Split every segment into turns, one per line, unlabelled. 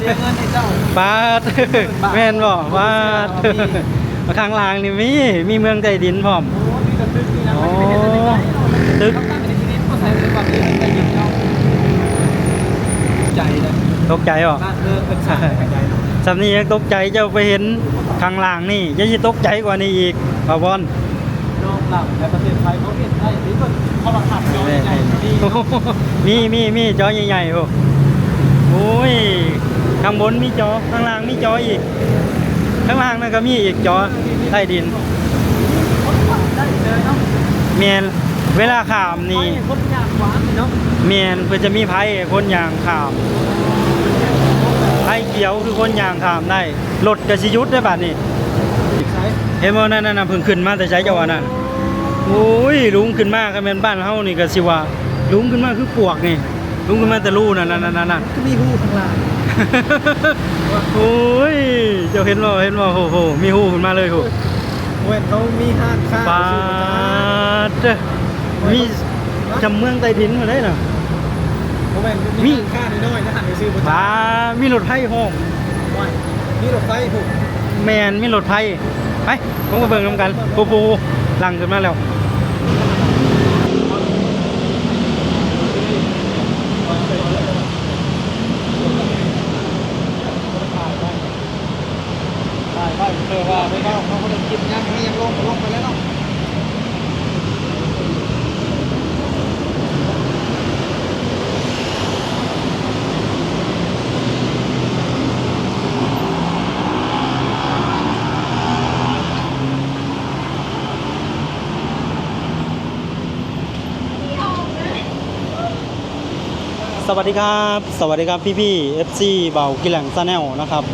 เสียเงินให้เจ้า
ปาดแม่นบ่ปาดข้างล่างนี่มีมีเมืองใต้ดินพร้อม
โอ้นี่ก็ตึกนี่นะ
โอ้
มันไม่ได้เป็นอะไร
ตึก
เขาตั้งในที่นี้ก็ใส่เป็นความดีใจยินเนาะใจเลย
ตกใจบ่
บ้านเลิกเป็นสายใจเนาะ
สำนี้ยังตกใจเจ้าไปเห็นข้างล่างนี่ยังสิตกใจกว่านี้อีกบ่บอล
น้องหลับในประเทศไทยเขาเห็นได้ที่ก็เขาบังคับโยนใจดี
โอ้โหมีมีมีจอใหญ่ๆโอ้โอ้ย ข้างบนมีจอ ข้างล่างมีจออีก ข้างล่างนั่นก็มีอีกจอใต้ดิน
ได้เลยเนาะ
เมียนเวลาขามนี่
ไม่คนยากหวานเนาะ
เมียนเพื่อจะมีไพ่คนยางขามไพ่เขียวคือคนยางขามได้รถกระสิหยุดได้บัดนี่
ใช้
เห็นบ่นั่นนั่นน่ะเพิ่งขึ้นมาแต่ใช้จังหวะนั้นโอ้ยลุงขึ้นมาก็เป็นบ้านเฮานี่ก็สิว่าลุงขึ้นมาคือปวกนี่ลุงขึ้นมาแต่รูนั่นนั่นนั่นนั่น
ก็มีหูข้างล่าง
โอ้ย เจ้าเห็นบ่เห็นบ่โอ้โห มีหูขึ้นมาเลยโห
เว้นเขามีห้างข้าว
ปาดเด้อมีจำเมืองใต้ดินมาได้น่ะ
เขาเว้นมีห้างข้าวน้อยๆนะหันไปซื้อ
ปามีรถไฟห้อง
มีรถไฟผูก
แมนมีรถไฟไปผมก็เบิ่งนำกันปูปูหลังขึ้นมาแล้ว
ได้ได้ เออว่าไม่เข้าเขาก็เลยกินยังให้ยังลงลงไปแล้วเนาะ
สวัสดีครับ สวัสดีครับพี่พี่ๆ FC เบากิหลงซาแนลนะครับ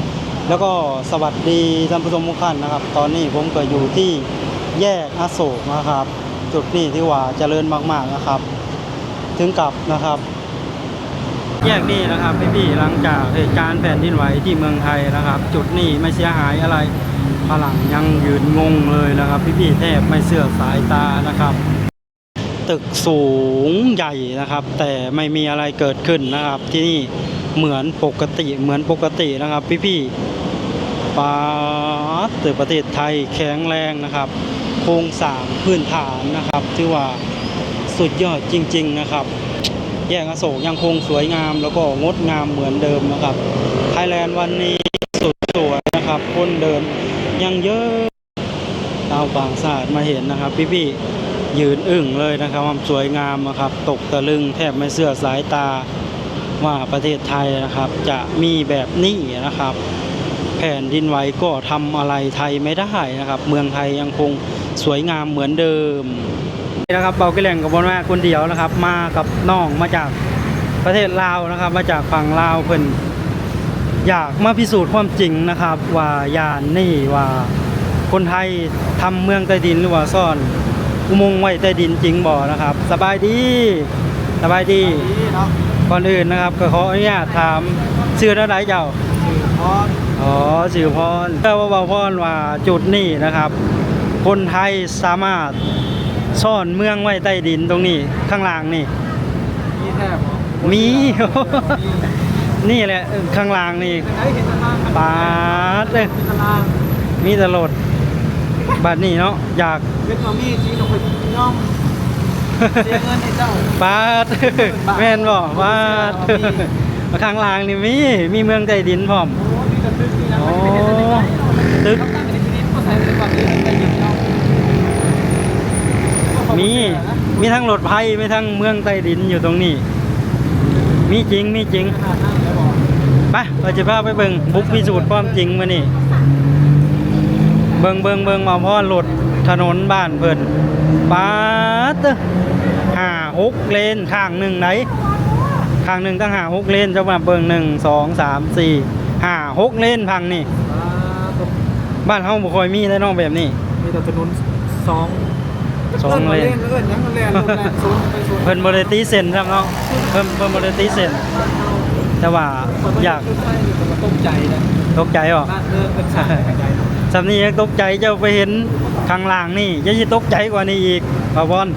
แล้วก็สวัสดีท่านผู้ชมทุกท่านนะครับ ตอนนี้ผมก็อยู่ที่แยกอโศกนะครับ จุดนี้ที่ว่าเจริญมากๆนะครับ ถึงกับนะครับ แยกนี้นะครับพี่พี่ๆหลังจากเหตุการณ์แผ่นดินไหวที่เมืองไทยนะครับ จุดนี้ไม่เสียหายอะไรฝรั่งยังยืนงงเลยนะครับพี่พี่ๆแทบไม่เสื่อสายตานะครับ ตึกสูงใหญ่นะครับ แต่ไม่มีอะไรเกิดขึ้นนะครับที่นี่เหมือนปกติเหมือนปกตินะครับ พี่พี่ๆ ปาตึกประเทศไทยแข็งแรงนะครับ โครงสร้างพื้นฐานนะครับที่ว่าสุดยอดจริง ๆนะครับ แยกอโศกยังคงสวยงาม แล้วก็งดงามเหมือนเดิมนะครับไทยแลนด์วันนี้สุดสวยนะครับ คนเดินยังเยอะชาวบางศาสตร์มาเห็นนะครับ พี่ๆยืนอึ้งเลยนะครับความสวยงามนะครับ ตกตะลึงแทบไม่เสื่อสายตาว่าประเทศไทยนะครับ จะมีแบบนี้นะครับ ผ่นดินไหวก็ทำอะไรไทยไม่ได้นะครับ เมืองไทยยังคงสวยงามเหมือนเดิมนี่นะครับเบาเกแหล่งกับบอลมาคนเดียวนะครับ มากับน้องมาจากประเทศลาวนะครับ มาจากฝั่งลาวเพิ่นอยากมาพิสูจน์ความจริงนะครับ ว่ายานนี่ว่าคนไทยทำเมืองใต้ดินหรือว่าซ่อนอุโมงค์ไว้ใต้ดินจริงบ่นะครับ สบายดีสบายดี
ดีเนาะ
ก่อนอื่นนะครับก็ขออนุญาตถามชื่อเท่าไหร่เจ้า
คือพอ
อ๋อสื่อพรเจ้าว่าเบาพรว่าจุดนี้นะครับ คนไทยสามารถซ่อนเมืองไว้ใต้ดินตรงนี้ข้างล่างนี่
มีแทบ
มี นี่แหละข้างล่างนี่
ไอ้เห็นตาราง
ปาดเลย
ตาราง
มีแตลดบัดนี้เนาะอยาก
เป็นมามีจีนออกไปย่อมเสียเงินให้เจ้า
ปาดแม่นบ่ปาดข้างล่างนี่มีมีเมืองใต้ดินพร้อม
โอ้นี่ก็ตึกนี่นะ
โอ้
มันไม่ได้เป็นอะไร
ตึก
เขาตั้งในที่นี้ก็ใส่เป็นความดีใจยินเนาะ
มีทั้งรถไฟมีทั้งเมืองใต้ดินอยู่ตรงนี้ มีจริงมีจริงไปเราจะพาไปเบิงบุกพิสูจน์ความจริงมานี่เบิงเบิงเบิงมาพ่อรถถนนบ้านเพิ่นปาดเด้อห้าหกเลนข้างหนึ่งไหนข้างหนึ่งตั้งห้าหกเลนจ้ามาเบิงหนึ่งสองสามสี่ ห้าหกเลนพังนี่
อ่าตก
บ้านเฮาบ่ค่อยมีได้น้องแบบนี้
มีแต่ถนนสอง
สองเลน
เล่นเล่นยังเล่นลงแรงศูนย์ไปศูนย์
เพิ่นบ่ได้ตีเส้นครับเนาะเพิ่นเพิ่นบ่ได้ตีเส้นแต่ว่าอยาก
ตกใจนะ
ตกใจบ่
บ้านเลิกเป็นสายใจเนาะ
สำนี้ยังตกใจเจ้าไปเห็นข้างล่างนี่ยังจะตกใจกว่านี้อีกบ่าวบอล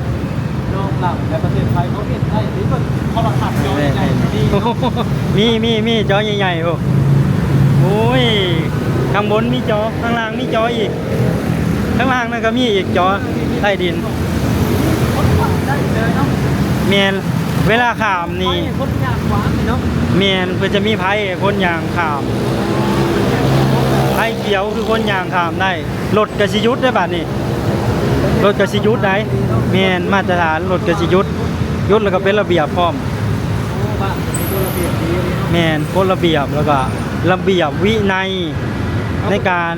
น้องหลับในประเทศไทยเขาเห็นได้ที่ก็เขาบังคับโยนใจดี
โอ้โหมีมีมีจอใหญ่ๆโอ้
เโอ้
ย ข้างบนมีจอ ข้างล่างมีจออีก ข้างล่างนั่นก็มีอีกจอใต้ดิน
ได้เลยเนาะ
เมียนเวลาขามนี่
ไม่คนอยากหวานนี่เนาะ
เมียนเพื่อจะมีไพ่คนยางขามไพ่เขียวคือคนยางขามได้รถกระสิยุทธได้บัดนี่รถกระสิยุทธได้เมียนมาตรฐานรถกระสิยุทธยุทธแล้วก็เป็นระเบียบพร้อม
โอ้บ้านมีตัวระเบียบดีเลยเนาะ
แมนกฎระเบียบแล้วก็ ระเบียบวินัยในการ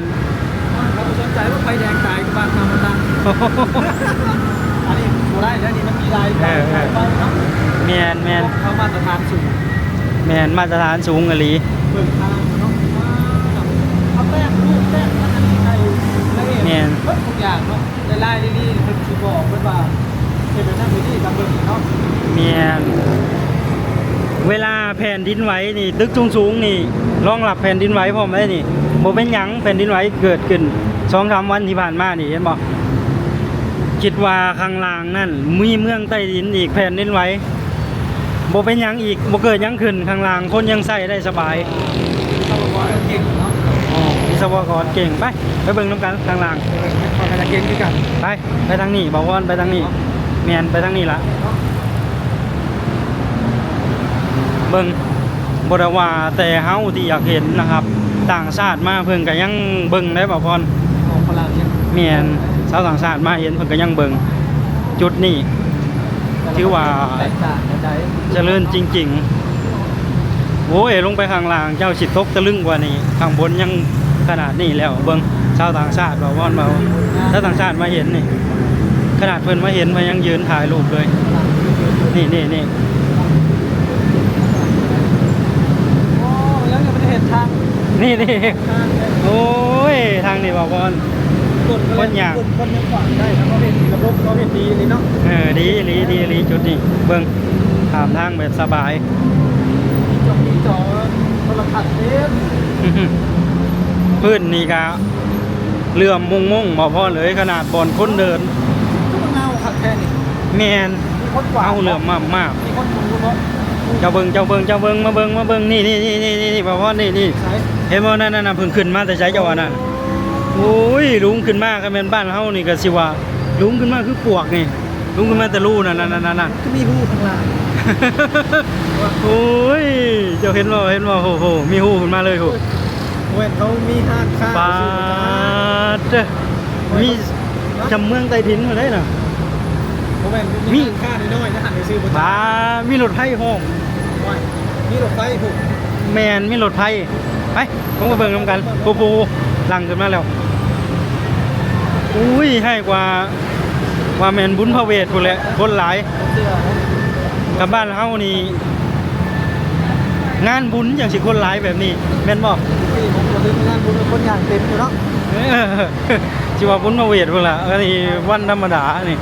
เขาสนใจว่าไฟแดงตายกับบ้านทำมันดังอันนี้กูได้แล้วนี่มันมีลายไฟไฟเนาะ
แมนแมน
เขามาตรฐานสูง
แมนมาตรฐานสูงอหลี
เบิ่งทางเนาะเขาแป้งรูปแป้งมันใช่ละเอียด
แมน
เบิดทุกอย่างเนาะในลายดีๆเพิ่นสิบอกเพิ่นว่าเฮ็ดเป็นหน้าที่กับเบิ่งเนาะ
แมน เวลาแผ่นดินไหวนี่ตึกสูงสูงๆนี่รองรับแผ่นดินไหวพร้อมได้นี่โมเป็นหยังแผ่นดินไหวเกิดขึ้นสองสามวันที่ผ่านมานี่เห็นบอกคิดว่าข้างล่างนั่นมีเมืองใต้ดินอีกแผ่นดินไหวโมเป็นหยังอีกโมเกิดหยังขึ้นข้างล่างคนยังใส่ได้สบาย
เขาบอกว่าเก่งเนาะ
วิศวกรเก่งไปไปเบิ่งน้ำกันข้างล่าง
เขาก็จะเก่งคือกัน
ไปไปทางนี้บอกว่าไปทางนี้แมนไปทางนี้ละ เบิ่งบไดว่าแต่เฮาที่อยากเห็นนะครับ ต่างชาติมาเพิ่นก็ยังเบิ่งได้บ่พร
ของพลังเนี่ย
แมนชาวต่างชาติมาเห็นเพิ่นก็ยังเบิ่งจุดนี้ถือว่า
แตกต่างกันได้
เจริญจริง ๆโอ้ยลงไปข้างล่างเจ้าสิตกตะลึงกว่านี้ข้างบนยังขนาดนี้แล้วเบิ่งชาวต่างชาติบ่วอนเบาชาวต่างชาติมาเห็นนี่ขนาดเพิ่นมาเห็นมายังยืนถ่ายรูปเลย นี่นี่นี่
โอ้ยังยังไม่ได้เห็นทาง
นี่นี่
ทางเลย
โอ้ยทางนี้บอกก่อน
กด
คนอยาก
กดคนยังขวางได้นะเขาเห็นระบบเขาเห็นดีเลยเนาะ
เออดีดีดีดีจุดนี้เบิ่งถามทางแบบสบาย
มีจอมีจอโทรทัศน์เต็ม
พื้นนี่ก็เลื่อมมุงมุงๆบ่พอเลยขนาดบอนคนเดิน
ทุกเงาขัดแค่นี้
แมน
มีคนขวาง
เอาเลื่อมมากมาก
มีคนดูเนาะ
ๆเจ้าเบิ่งเจ้าเบิ่งเจ้าเบิ่งมาเบิ่งมาเบิ่งนี่นี่นี่นี่นี่บ่พอนี่นี่
ใช้
เห็นบ่นั่นนั่นน่ะเพิ่งขึ้นมาแต่ใช้เจ้าว่านั่นโอ้ยลุงขึ้นมาก็แม่นบ้านเฮานี่ก็สิว่าลุงขึ้นมาคือปวกนี่ลุงขึ้นมาแต่รูนั่นนั่นนั่นนั่น
ก็มีหูข้างล่าง
โอ้ยเจ้าเห็นบ่เห็นบ่โอ้โหมีหูขึ้นมาเลยโห
เว้นเขามีห้างค้า
ปาดเด้อมีจำเมืองใต้ดินมาได้น่ะ
เว้น
มี
มีห้างค้าน้อยๆนะหันไปซื้อบ่
ปามีรถไฟห้อง
มีรถไฟผูก
แมนมีรถไฟ ไปผมมาเบิ่งนำกันปูปูหลังขึ้นมาแล้ว อุ้ยให้กว่าว่าแมนบุญพระเวทพุ่นแหละคนหลาย
เสื้อนะ
กับบ้านเฮานี่งานบุญอย่างสิคนหลายแบบนี้แม่นบ่
ที่ผมก็ลืมงานบุญคนอย่างเต็มอยู่เนาะ
เออจิว่าบุญมาเวทพุ่นละอันนี้วันธรรมดานี่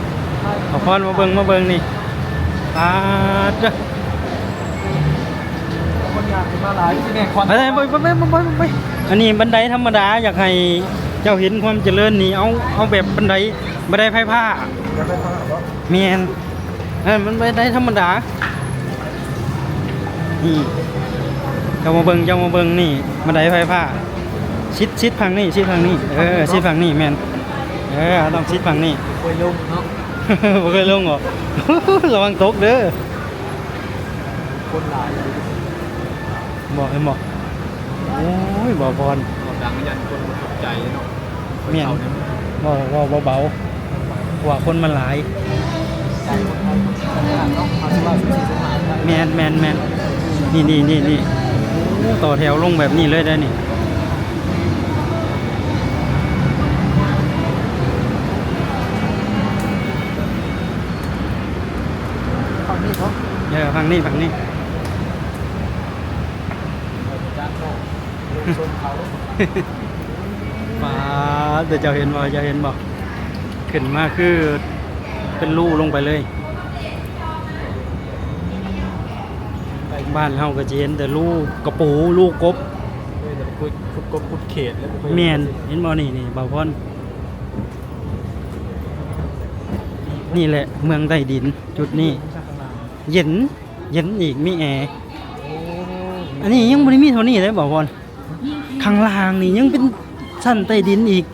เอาพรมาเบิ่งมาเบิ่งนี่ปาดเด้อ
คนอย่างม
ไปไปไปไปไปไปอันนี้บันไดธรรมดาอยากให้เจ้าเห็นความเจริญนี่เอาเอาแบบบันไดบันไดไฟผ้าเมียนเออมันบันไดธรรมดานี่เจ้ามาเบิงเจ้ามาเบิงนี่บันไดไฟผ้าชิดชิดฝั่งนี่ชิดฝั่งนี่เออชิดฝั่งนี่แมนเออต้องชิดฝั่งนี่
คยลงเนาะ
เคยลงเหรอระวังตกเด้อ
คนหลาย
บอกให้บอกโอ้ยบอกพร
ดังยันคนตกใจเนาะ
เมียนบอกว่าเบาๆว่าคนมันหลาย
ใจคนไทยคนต่างเนาะเอาสิว่าสุดสมานได้
แมนแมนแมนนี่นี่นี่นี่โอ้ต่อแถวลงแบบนี้เลยได้นี่
ฝั่งนี้เขา
เออฝั่งนี้ฝั่งนี้
จ้างเขาลงชนเขา
ป้าดเดี๋ยวเจะเห็นบ่เจะเห็นบ่ขึ้นมาคือเป็นรูลงไปเลยบ้านเฮาก็จะเห็นแต่ลูกกระปูลูกกบ
เฮ้ยเดี๋ยวคุยคุดกบคุดเขตแล้ว
แมนเห็นบ่นี่นี่บ่าวพรนี่แหละเมืองใต้ดินจุดนี้ เย็น เย็นอีกมีแอร์อันนี้ยังบ่ได้มีเท่านี้เลยบ่าวพร ข้างล่างนี่ยังเป็นชั้นใต้ดินอีก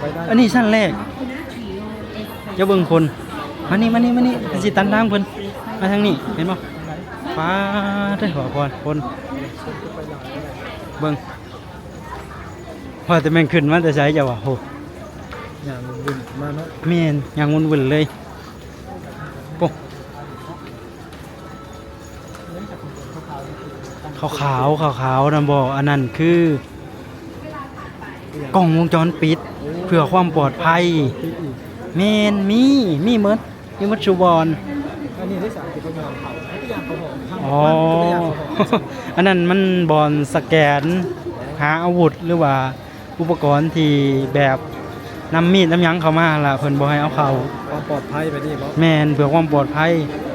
ไปได้
อันนี้ชั้นแรกเจ้าเบิ่งคนมานี่มานี่มานี่สิตันทางเพิ่นมาทางนี้เห็นบ่ฟ้าได้ขอพรคนเบิ่งพอแต่แม่งขึ้นมาแต่ใช้จะว่าโห
อย่างบุญมาเนาะ
แม่นยังวุ่นๆเลยโขาวขาวขาวขาวๆนะบ่อันนั้นคือกล้องวงจรปิด เพื่อความปลอดภัย
ปีอีก
แมนมีมีหมดมีหมดชูบอล
อันนี้ได้สามสิบประมาณเผาทุกอย่างเขาบอกทาง
อ๋อ
บ้านทุกอย่างเขาบอก
อันนั้นมันบอลสแกน หาอาวุธหรือว่าอุปกรณ์ที่แบบนำมีดน้ำหยังเข้ามาล่ะเพิ่นบ่ให้เอาเข้า
ความปลอดภัยไปนี่เพราะ
แมนเพื่อความปลอดภัย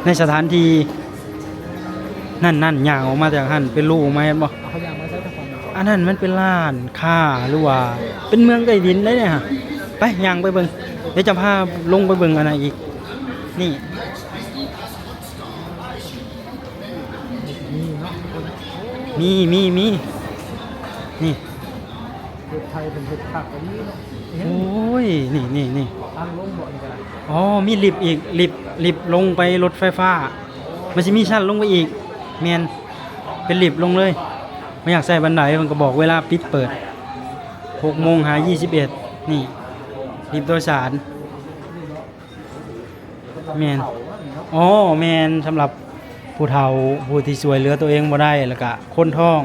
ในสถานที่ นั่นนั่นย่างออกมาจากหันเป็นลูกไหมนบ่
เอาเขายางมาใช้ทางฝั่ง
อันนั้นมันเป็นร้านค้าหรือว่า เป็นเมืองใต้ดินได้เนี่ยฮะไปย่างไปเบิ่งเดี๋ยวจะพาลงไปเบิ่งอันไหนอีก นี่
นี่เนาะคน
มีมีมีนี่
เฮ็ดไทยเป็นเฮ็ดผักแบบนี้เนาะเห็น
โอ้ย นี่นี่นี่
ทางลงบ่อนี่ก็ได้
อ๋อ มีลิฟต์อีกลิฟต์ลิฟต์ลงไปรถไฟฟ้า มันจะมีชั้นลงไปอีก เมนเป็นลิฟต์ลงเลยไม่อยากใส่บันไดมันก็บอกเวลาปิดเปิด6โมงหา21นี่ลิฟต์โดยสารแมนอ๋อแมนสำหรับผู้เฒ่าผู้ที่ช่วยเหลือตัวเองบ่ได้แล้วก็คนท้อง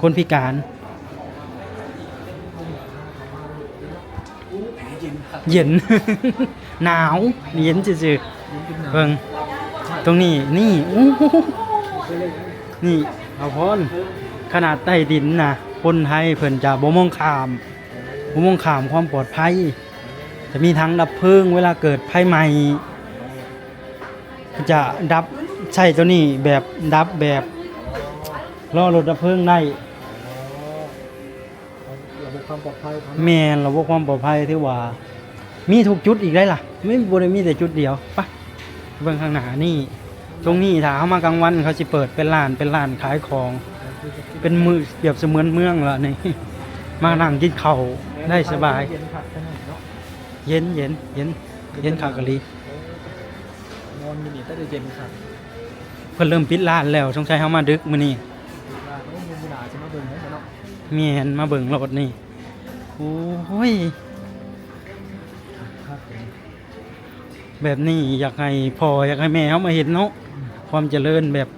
คนพิการ เย็น หนาว เย็นจืดๆเบิ่งตรงนี้นี่อู้ นี่เอาพอนขนาดใต้ดินนะคนไทยเพิ่นจะบ่มองขามบ่มองขามความปลอดภัย จะมีทั้งดับเพลิงเวลาเกิดภัยใหม่จะดับใช่ตัวนี้แบบดับแบบล่อรถดับเพลิงได้
ระบบความปลอดภัยของ
แมนระบบความปลอดภัยที่ว่า มีทุกจุดอีกได้ล่ะ ไม่บริมีแต่จุดเดียวไปะเบื้องข้างหน้านี่ ตรงนี้ถ้าเขามากลางวันเขาจะเปิดเป็นร้านเป็นร้านขายของ เป็นมือเปรียบเสมือนเมืองละนี่ มานั่งกินข้าวได้สบาย
เย็นผักขนาดเนาะ
เย็นเย็นเย็นเย็นขากะลี
นอนมินิได้เย็นค่ะ
เพิ่นเริ่มปิดร้านแล้วสงสัยเขามาดึกมื้อนี้
ว่าโอ้ยมูนาจะมาเบิ่งให้เนาะ
เมียนมาเบิ่งรถนี่โอ้ย
ครับผม
แบบนี้อยากให้พ่ออยากให้แม่เขามาเห็นเนาะ ความเจริญแบบ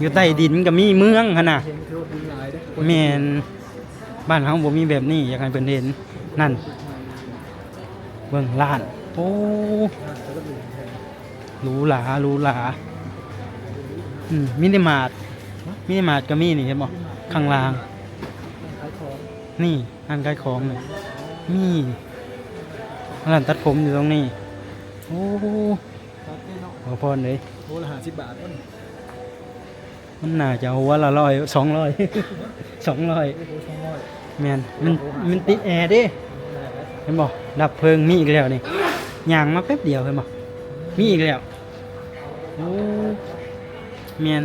อยู่ใต้ดินก็มีเมืองขนาด
เห็นคือว่าดีหลายเด้อ
แมนบ้านเขาบ่มีแบบนี้อยากให้เพิ่นเห็นนั่น เบิ่งร้านโอ้หรูหราหรูหราอืมมินิมาร์ทมินิมาร์ทก็มีนี่เห็นบ่ข้างล่าง
ขายของ
นี่ร้านขายของนี่มีร้านตัดผมอยู่ตรงนี้ โอ้
ครับนี่เนาะ
ขอพรเลย
โอ้ละห้าสิบบาทมัน
มันน่าจะเอาวันละร้อยสองร้อยสองร้อย
โอ้โหสองร้อย
แมนมันมันติดแอร์เด้เห็นบ่ดับเพลิงมีอีกแล้วนี่ย่างมาแป๊บเดียวเห็นบ่มีอีกแล้วโอ้แมน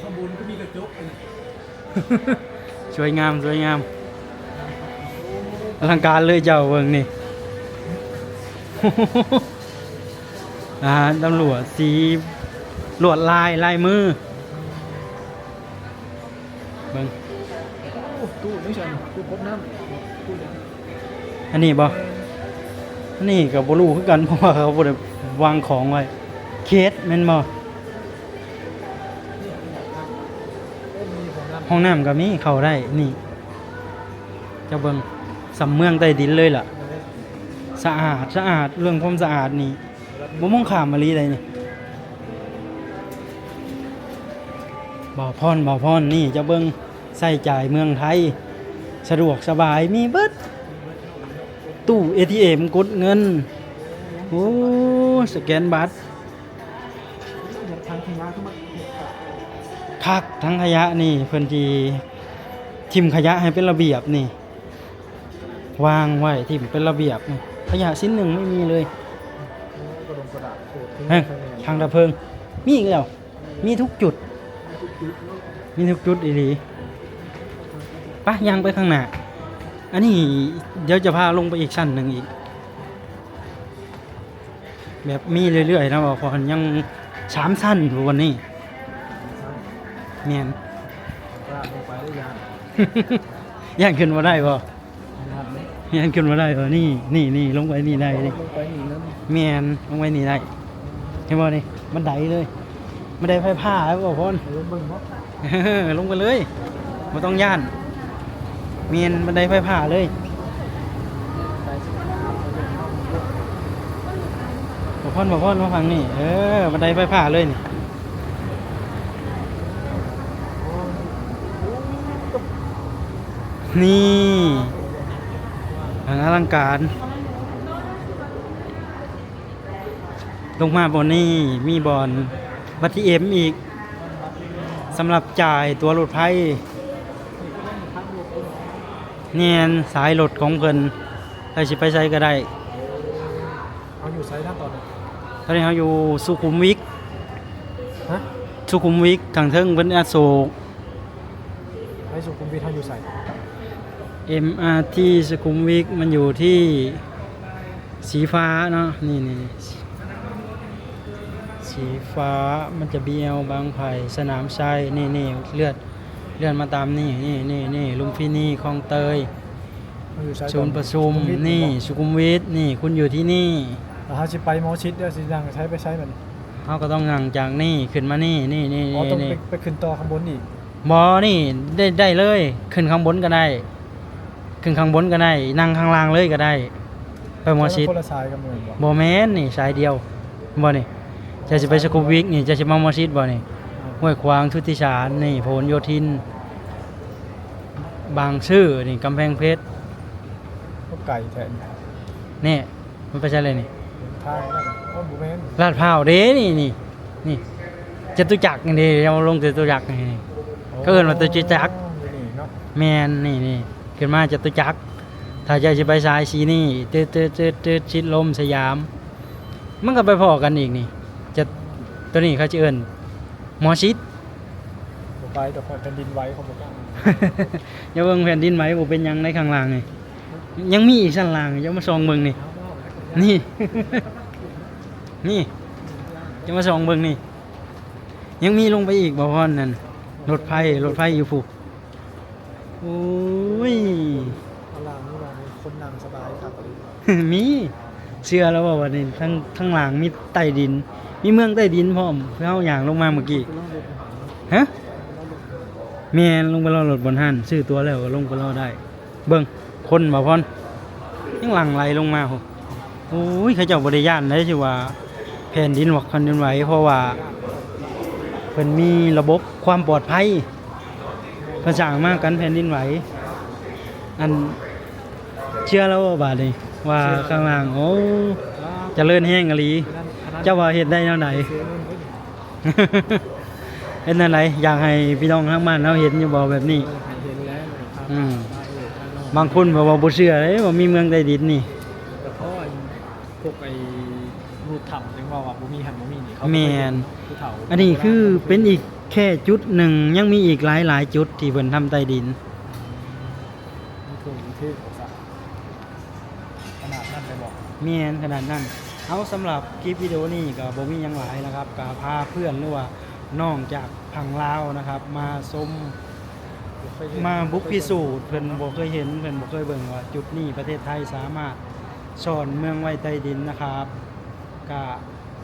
ข้างบนก็มีกระจกอันนี้
สวยงามสวยงามอลังการเลยเจ้าเบิ่งนี่อ่าตำรวจสี ลวดลายลายมือเบิ่ง
ตู้ไม่ใช่ตู้พบน้ำตู้เดียว
อันนี้บ่อันนี้กับบรูคือกันเพราะว่าเขาบ่ได้วางของไว้เคสแม่นบ่
โอ้มีของน้ำ
ห้องน้ำก็มีเข้าได้นี่เจ้าเบิ่งสำเมืองใต้ดินเลยล่ะ สะอาดสะอาดเรื่องความสะอาดนี่บ่มองขามมาลีเลยนี่ บ่อพรบ่อพรนี่เจ้าเบิ่งใส่จ่ายเมืองไทย สะดวกสบายมีเบิดตู้ ATM กดเงิน โอ้ สแกนบัตรคักทั้งขยะนี่เพิ่นที่ทิมขยะให้เป็นระเบียบนี่ วางไว้ทิมเป็นระเบียบนี่ขยะชิ้นหนึ่งไม่มีเลย
กระดงระดาษโขดทิ้ง
เฮ้ย
ไปเลย
ทางดับเพิง มีอีกแล้ว มีทุกจุด มีทุกจุดอีหลีปะยังไปข้างหน้า อันนี้เดี๋ยวจะพาลงไปอีกชั้นหนึ่งอีก แบบมีเรื่อยๆนะบอกพอนยังสามชั้นอยู่วันนี้เมียน
ว่าลงไปได้ยัง
ย่างขึ้นมาได้ป่ะ
นะครับเนี่ย
ย่างขึ้นมาได้ป่ะนี่นี่นี่ลงไปนี่ได้นี่
ลงไปนี่นั่น
เมียนลงไปนี่ได้เห็นบ่นี่มันไดเลยมันได้ไฟผ้าแล้วบอกพอน ลงไปเลยไม่ต้องย่าน เมียนบันไดไฟผ่าเลย
ไปสิครับไปเบิ่งเข้าเบิ่ง
บอกพ่อนบอกพ่อนมาฟังนี่ เออ บันไดไฟผ่าเลยนี่นี่างอลังการ ลงมาบนนี่มีบอลบัตทีเอ็มอีก สำหรับจ่ายตัวรถไฟเนียนสายรถของเพิ่นใครสิไปใช้ก็ได้
เอาอยู่ไซส์หน้าตอนนี้
ตอนนี้เขาอยู่สุขุมวิท
ฮะ
สุขุมวิททางเทิงเพิ่นอโศก
ไปสุขุมวิทเอาอยู่ใส่
MRT สุขุมวิทมันอยู่ที่สีฟ้าเนาะนี่นี่ สีฟ้ามันจะเบียวบางไผ่สนามชัยนี่นี่เลือดเลื่อนมาตามนี่นี่นี่นี่ลุมพินีคลองเตย
เอาอยู่ไซส์
ศูนย์ประชุมนี่สุขุมวิทนี่คุณอยู่ที่นี่
แล้วถ้าสิไปหมอชิดเดี๋ยวสิยังใช้ไปใช้มัน
เขาก็ต้องงังจากนี่ขึ้นมานี่นี่นี่
อ๋อ
นี่
ต้อง
นี่
ไปไปขึ้นต่อข้างบนอีก
บอนี่ได้ได้เลย ขึ้นข้างบนก็ได้ ขึ้นข้างบนก็ได้ นั่งข้างล่างเลยก็ได้ ไปหมอชิด
คนละสายกับเมืองบ่
บอแมนนี่สายเดียวบอนี่ จะสิไปสกูวิกนี่จะสิมาหมอชิดบอนี่ห้วยขวางทุติสารนี่โพนโยธิน บางซื่อนี่กำแพงเพชร
ก็ไก่แทน
นี่มันไปใช่เลยนี่
ทางนั่นก็บุเมน
ลาดพร้าวเด้นี่นี่นี่จตุจักรนี่เด้เราลงจตุจักรนี่ ก็เอิ้นว่าตัวจิจัก
อยู่นี่เนาะ
แมนนี่นี่ขึ้นมาจตุจักร ถ้าจะสิไปสายสีนี่ตืดตืดตืดตืดชิดลมสยาม มันก็ไปพอกันอีกนี่จะ ตัวนี้เขาจะเอิ้นหมอชิด
บ่ไปแต่คนแผ่นดินไหวเขาบอกว่า
อย่าเบิ่งแผ่นดินไหวบ่เป็นหยังในข้างล่างนี่ยังมีอีกชั้นล่างอย่ามาส่องเบิ่งนี่ นี่ นี่จะมาส่องเบิ่งนี่ ยังมีลงไปอีกบ่พอนนั่นรถไฟรถไฟอยู่ผูกโอ้ย
เอาล่างนี่ว่ามีคนนั่งสบายครับ
มี เชื่อแล้วว่าวันนี้ทั้งทั้งหลังมีใต้ดิน มีเมืองใต้ดินพร้อมเพื่อเอาอย่างลงมาเมื่อกี้ฮะแม่นลงไปรอรถบนหันซื้อตัวแล้วก็ลงไปรอได้ เบิ่งคนบ่พอนยังหลังไหลลงมาโหโอ้ยเขาเจ้าบริยานได้ชื่อว่า แผ่นดินหวแผ่นดินไหวเพราะว่าเพิ่นมีระบบความปลอดภัยเพิ่นสางมากกันแผ่นดินไหว อันเชื่อแล้วว่าบาดนี้ว่าข้างล่างโอ้จะเจริญแห้งอหลี เจ้าว่าเฮ็ดได้แนวไหน เห็นอะไรอยากให้พี่น้องทั้งบ้านเราเห็นอยู่บ่แบบนี้
เห็นแล้วนะครับ
อืมบางคนบอกว่าบ่เชื่อเลยว่ามีเมืองใต้ดินนี่
แต่เพราะไอ้พวกไอ้รูดถ้ำยังว่าว่าบ่มีหันบ่มีนี่เขา
แม่น
ผู้เฒ่า
อันนี้คือเป็นอีกแค่จุดหนึ่งยังมีอีกหลายหลายๆจุดที่เพิ่นทำใต้ดิน
นี่คือวิธีของสัตว์ขนาดนั้นเลยบอก
แม่นขนาดนั้น เอาสำหรับคลิปวิดีโอนี้ก็บ่มีหยังหลายนะครับก็พาเพื่อนหรือว่าน้องจากพังลาวนะครับ มาชม
บ่เคยเห็น
มาบุกพิสูจน์เพิ่นบ่เคยเห็นเพิ่นบ่เคยเบิ่งว่า จุดนี้ประเทศไทยสามารถสอนเมืองไว้ใต้ดินนะครับก็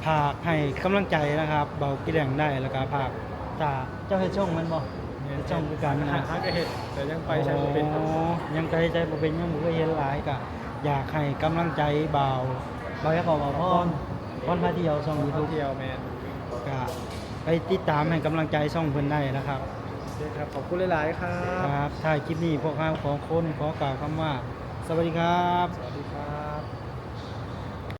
ภาคให้กำลังใจนะครับ เบากี่แดงได้แล้วก็ภาคตาเจ้าเฮ็ดช่องมันบ่
เนี่ย
เฮ็ดช่องคือกัน
หา
นะ
ทางก็เห็นแต่ยังไปใช้บ่เป็น
อ๋อยังใจใจบ่เป็นยังบ่เคยเห็นหลายก็อยากให้กำลังใจเบาเบาอยากขอบอกพ่อพ่อพาเที่ยวช่อง
ท่อง
YouTube
เที่ยวแมน
ก็ไปติดตามให้กำลังใจช่องเพิ่นได้นะครับ
โอเคครับ ขอบคุณหลาย ๆ ครั
ค
บ
รับถ้าคลิปนี้พวกข้าของคนขอกล่าวคำว่า สวัสดีครับ
สวัสดีครับ